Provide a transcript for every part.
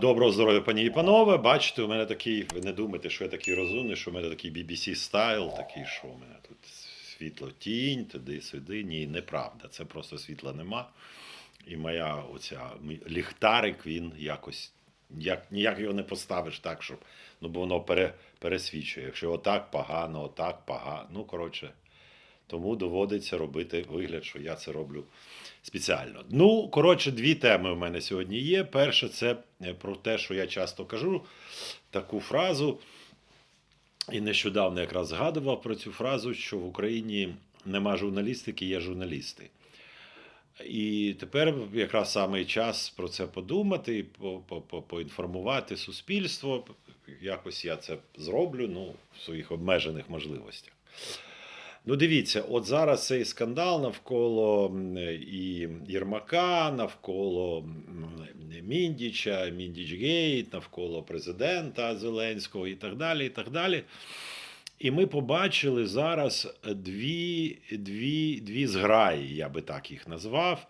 Доброго здоров'я, пані і панове. Бачите, у мене такий, ви не думайте, що я такий розумний, що у мене такий BBC стайл, такий, що у мене тут світло тінь, туди сюди. Ні, неправда. Це просто світла нема. І моя оця ліхтарик, він якось як, ніяк його не поставиш так, щоб ну, бо воно пере, пересвічує. Якщо отак погано, отак погано. Ну, коротше, тому доводиться робити вигляд, що я це роблю спеціально. Ну, коротше, дві теми в мене сьогодні є. Перше, це е, про те, що я часто кажу, таку фразу. І нещодавно якраз згадував про цю фразу, що в Україні нема журналістики, є журналісти. І тепер якраз саме час про це подумати, по- по- по- поінформувати суспільство. Якось я це зроблю ну, в своїх обмежених можливостях. Ну, дивіться, от зараз цей скандал навколо і Єрмака, навколо Міндіча, Міндіча, Міндічгейт, навколо президента Зеленського і так далі. І так далі. І ми побачили зараз дві, дві, дві зграї, я би так їх назвав.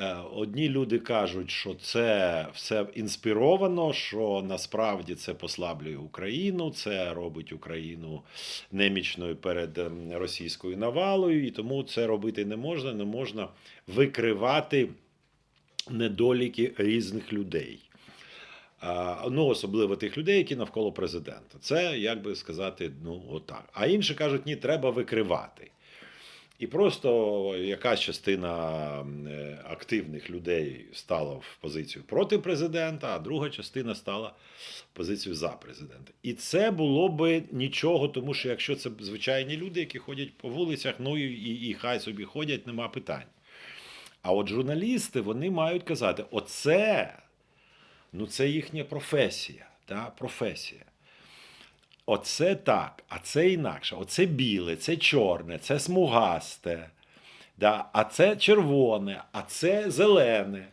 Е, Одні люди кажуть, що це все інспіровано, що насправді це послаблює Україну, це робить Україну немічною перед ем, російською навалою, і тому це робити не можна, не можна викривати недоліки різних людей. Ну, особливо тих людей, які навколо президента. Це, як би сказати, ну, отак. А інші кажуть, ні, треба викривати. І просто якась частина е, активних людей стала в позицію проти президента, а друга частина стала в позицію за президента. І це було би нічого, тому що якщо це звичайні люди, які ходять по вулицях, ну і, і, хай собі ходять, нема питань. А от журналісти вони мають казати: оце, ну це їхня професія. Та, професія. Оце так, а це інакше. Оце біле, це чорне, це смугасте, да? а це червоне, а це зелене.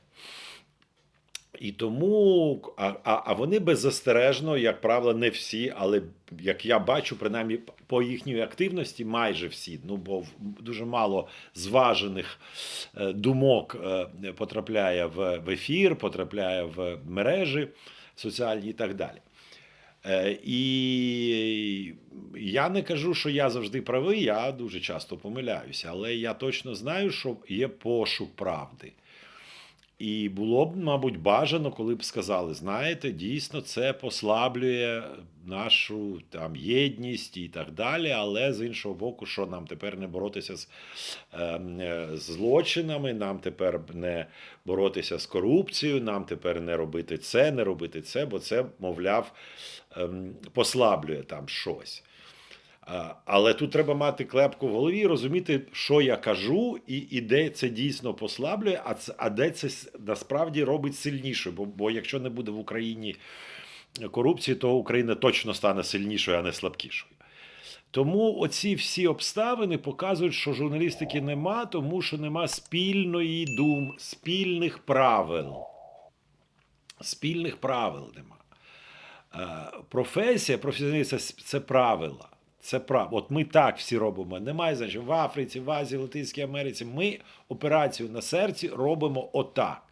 І тому, а, а, а вони беззастережно, як правило, не всі, але як я бачу, принаймні по їхній активності, майже всі. Ну, бо дуже мало зважених е, думок е, потрапляє в, в ефір, потрапляє в мережі соціальні і так далі. Е, І я не кажу, що я завжди правий, я дуже часто помиляюся, але я точно знаю, що є пошук правди. І було б, мабуть, бажано, коли б сказали, знаєте, дійсно це послаблює нашу там єдність і так далі. Але з іншого боку, що нам тепер не боротися з ем, е, злочинами, нам тепер не боротися з корупцією, нам тепер не робити це, не робити це, бо це, мовляв, ем, послаблює там щось. Але тут треба мати клепку в голові, розуміти, що я кажу, і, і де це дійсно послаблює, а, це, а де це насправді робить сильнішою. Бо, бо якщо не буде в Україні корупції, то Україна точно стане сильнішою, а не слабкішою. Тому оці всі обставини показують, що журналістики нема, тому що нема спільної дум, спільних правил. Спільних правил нема. Е, Професія, професіоналіст це правила. Це право. От ми так всі робимо. Немає значення в Африці, в Азії, в Латинській Америці. Ми операцію на серці робимо отак.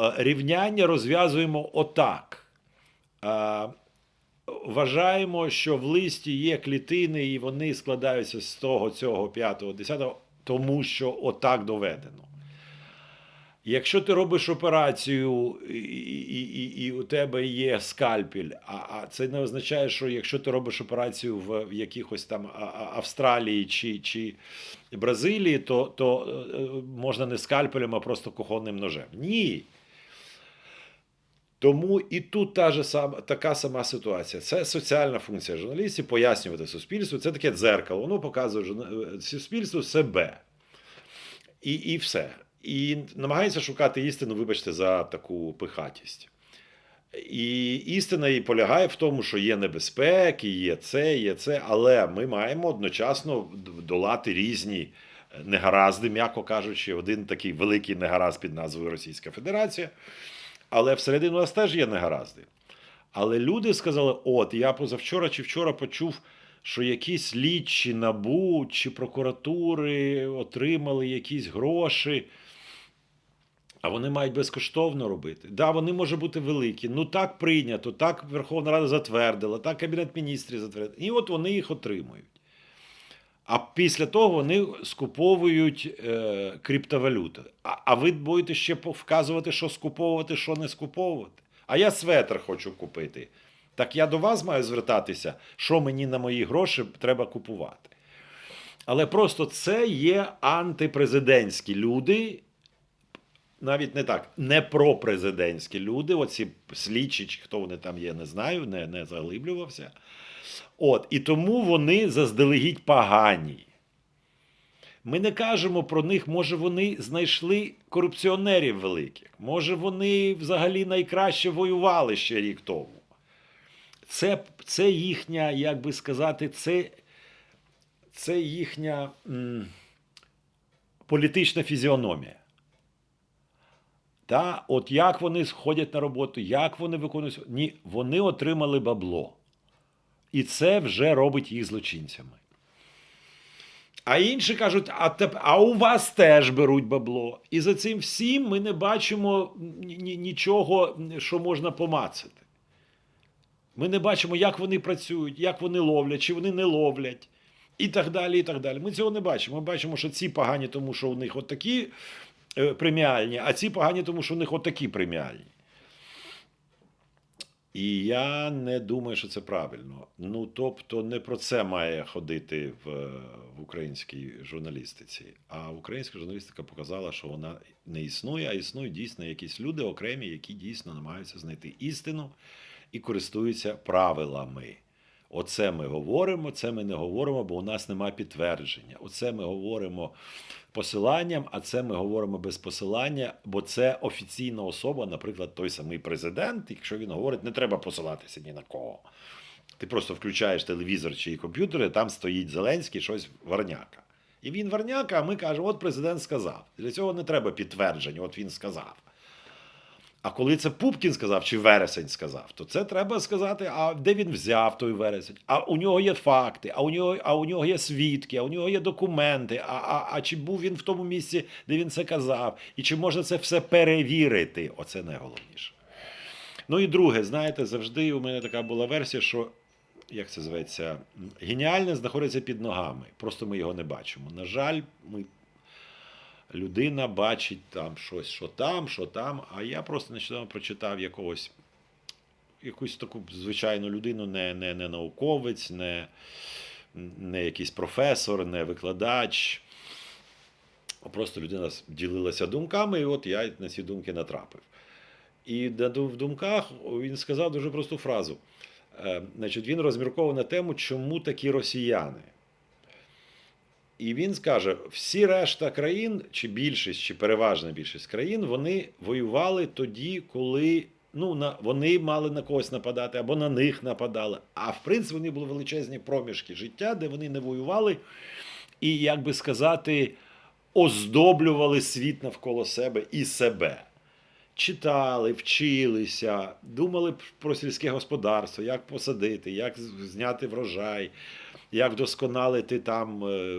Е, Рівняння розв'язуємо отак. Е, Вважаємо, що в листі є клітини, і вони складаються з того, цього, п'ятого, десятого, тому що отак доведено. Якщо ти робиш операцію і, і, і, і у тебе є скальпель, а, а це не означає, що якщо ти робиш операцію в, в якихось там Австралії чи, чи Бразилії, то, то е, можна не скальпелем, а просто кухонним ножем. Ні. Тому і тут та же сама, така сама ситуація. Це соціальна функція журналістів пояснювати суспільству. Це таке дзеркало. Воно показує суспільству себе. І, і все. І намагається шукати істину, вибачте, за таку пихатість. І істина і полягає в тому, що є небезпеки, є це, є це, але ми маємо одночасно долати різні негаразди, м'яко кажучи, один такий великий негаразд під назвою Російська Федерація. Але всередині нас теж є негаразди. Але люди сказали: от, я позавчора чи вчора почув, що якісь слідчі набу чи прокуратури отримали якісь гроші А вони мають безкоштовно робити. Да, вони можуть бути великі. Ну так прийнято, так Верховна Рада затвердила, так Кабінет міністрів затвердив. І от вони їх отримують. А після того вони скуповують е, криптовалюту. А, а ви будете ще вказувати, що скуповувати, що не скуповувати. А я светр хочу купити. Так я до вас маю звертатися, що мені на мої гроші треба купувати. Але просто це є антипрезидентські люди, навіть не так, не пропрезидентські люди, оці слідчі, чи хто вони там є, не знаю, не, не заглиблювався. От, і тому вони заздалегідь погані. Ми не кажемо про них, може, вони знайшли корупціонерів великих, може, вони взагалі найкраще воювали ще рік тому. Це, це їхня, як би сказати, це, це їхня м, політична фізіономія. Та, от як вони ходять на роботу, як вони виконують. Ні, вони отримали бабло. І це вже робить їх злочинцями. А інші кажуть, а, теп, а у вас теж беруть бабло. І за цим всім ми не бачимо ні- ні- нічого, що можна помацати. Ми не бачимо, як вони працюють, як вони ловлять, чи вони не ловлять, і так далі. і так далі. Ми цього не бачимо. Ми бачимо, що ці погані, тому що у них отакі е, преміальні, а ці погані, тому що у них отакі преміальні. І я не думаю, що це правильно. Ну, тобто, не про це має ходити в, в українській журналістиці. А українська журналістика показала, що вона не існує, а існують дійсно якісь люди окремі, які дійсно намагаються знайти істину і користуються правилами. Оце ми говоримо, це ми не говоримо, бо у нас немає підтвердження. Оце ми говоримо посиланням, а це ми говоримо без посилання, бо це офіційна особа, наприклад, той самий президент. Якщо він говорить, не треба посилатися ні на кого. Ти просто включаєш телевізор чи комп'ютер, і там стоїть Зеленський, щось варняка. І він варняка, а ми кажемо, от президент сказав. Для цього не треба підтвердження, от він сказав. А коли це Пупкін сказав чи вересень сказав, то це треба сказати, а де він взяв той вересень? А у нього є факти, а у нього, а у нього є свідки, а у нього є документи. А, а, а чи був він в тому місці, де він це казав? І чи можна це все перевірити? Оце найголовніше. Ну і друге, знаєте, завжди у мене така була версія, що як це зветься, геніальне знаходиться під ногами. Просто ми його не бачимо. На жаль, ми людина бачить там щось, що там, що там. А я просто нещодавно прочитав якогось якусь таку звичайну людину, не, не, не науковець, не, не якийсь професор, не викладач. Просто людина ділилася думками, і от я на ці думки натрапив. І в думках він сказав дуже просту фразу. Е, Значить, він розмірковував на тему, чому такі росіяни. І він скаже: всі решта країн, чи більшість, чи переважна більшість країн, вони воювали тоді, коли ну, на, вони мали на когось нападати або на них нападали. А в принципі, вони були величезні проміжки життя, де вони не воювали і, як би сказати, оздоблювали світ навколо себе і себе. Читали, вчилися, думали про сільське господарство, як посадити, як зняти врожай, як вдосконалити там е,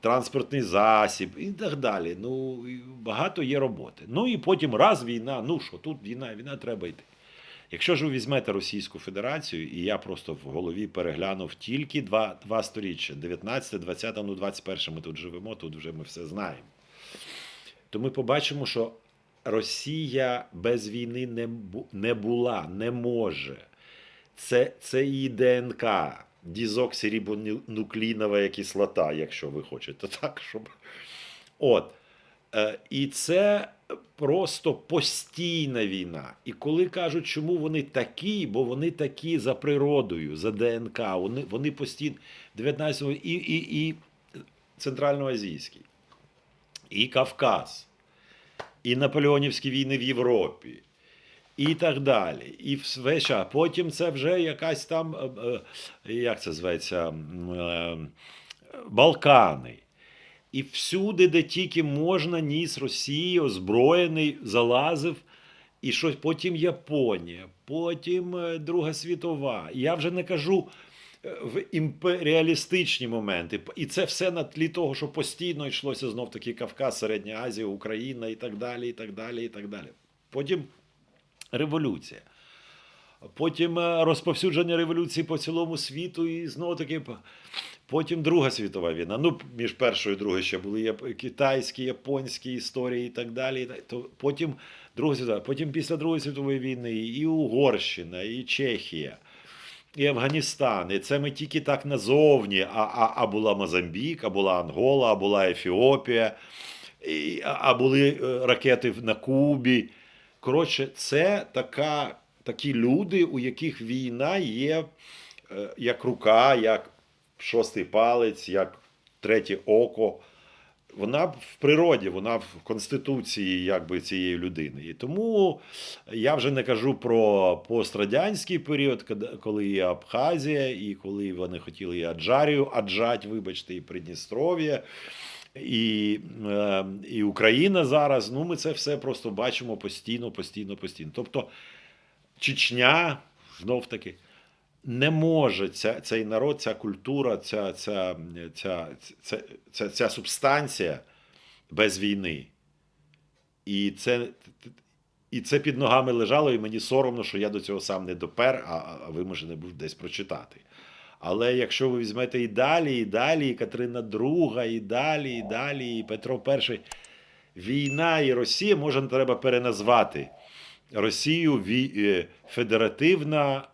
транспортний засіб і так далі. Ну, багато є роботи. Ну і потім раз війна, ну що, тут війна, війна треба йти. Якщо ж ви візьмете Російську Федерацію, і я просто в голові переглянув тільки два, два сторіччя: 19, 20, ну 21 ми тут живемо, тут вже ми все знаємо. То ми побачимо, що Росія без війни не, не була, не може. Це, це її ДНК, дізоксирибонуклінова кислота, якщо ви хочете, так, щоб. От. Е, І це просто постійна війна. І коли кажуть, чому вони такі, бо вони такі за природою, за ДНК, вони, вони постійно 19 і, і, і центральноазійський, і Кавказ, і наполеонівські війни в Європі, і так далі. І весь час. Потім це вже якась там, е, е, як це зветься, е, Балкани. І всюди, де тільки можна, ніс Росії, озброєний, залазив. І щось потім Японія, потім Друга світова. Я вже не кажу в імперіалістичні моменти. І це все на тлі того, що постійно йшлося знов таки Кавказ, Середня Азія, Україна і так далі, і так далі, і так далі. Потім революція. Потім е, розповсюдження революції по цілому світу, і знову таки потім Друга світова війна. Ну, між першою і другою ще були китайські, японські історії і так далі. То потім Друга світова, потім після Другої світової війни і Угорщина, і Чехія, і Афганістан. І це ми тільки так назовні. А, а, а була Мозамбік, а була Ангола, а була Ефіопія, і, а, були е, ракети на Кубі. Коротше, це така, такі люди, у яких війна є е, як рука, як шостий палець, як третє око. Вона в природі, вона в конституції якби, цієї людини. І тому я вже не кажу про пострадянський період, коли- і Абхазія, і коли вони хотіли і Аджарію аджать, вибачте, і Придністров'я. І, е, і Україна зараз, ну ми це все просто бачимо постійно, постійно, постійно. Тобто Чечня, знов таки, не може ця, цей народ, ця культура, ця, ця, ця, ця, ця, ця субстанція без війни. І це, і це під ногами лежало, і мені соромно, що я до цього сам не допер, а, а вимушений був десь прочитати. Але якщо ви візьмете і далі, і далі, і Катерина II, і далі, і далі, і Петро І, війна і Росія, може, треба переназвати Росію е, Федеративна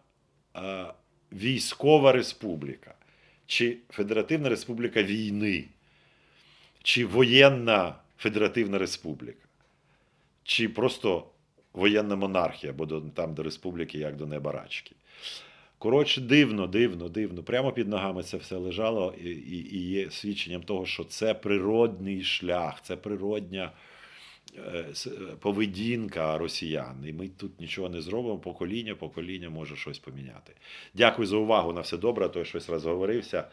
військова республіка, чи Федеративна Республіка війни, чи воєнна Федеративна Республіка, чи просто воєнна монархія, бо там до республіки, як до неба рачки. Коротше, дивно, дивно, дивно. Прямо під ногами це все лежало і, і, і є свідченням того, що це природний шлях, це природня е, е, поведінка росіян. І ми тут нічого не зробимо. Покоління, покоління може щось поміняти. Дякую за увагу. На все добре, то я щось розговорився.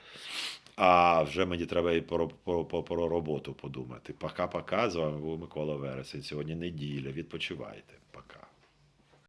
А вже мені треба і про, про, про, про роботу подумати. Пока-пока. З вами був Микола Вересень. Сьогодні неділя. Відпочивайте. Пока.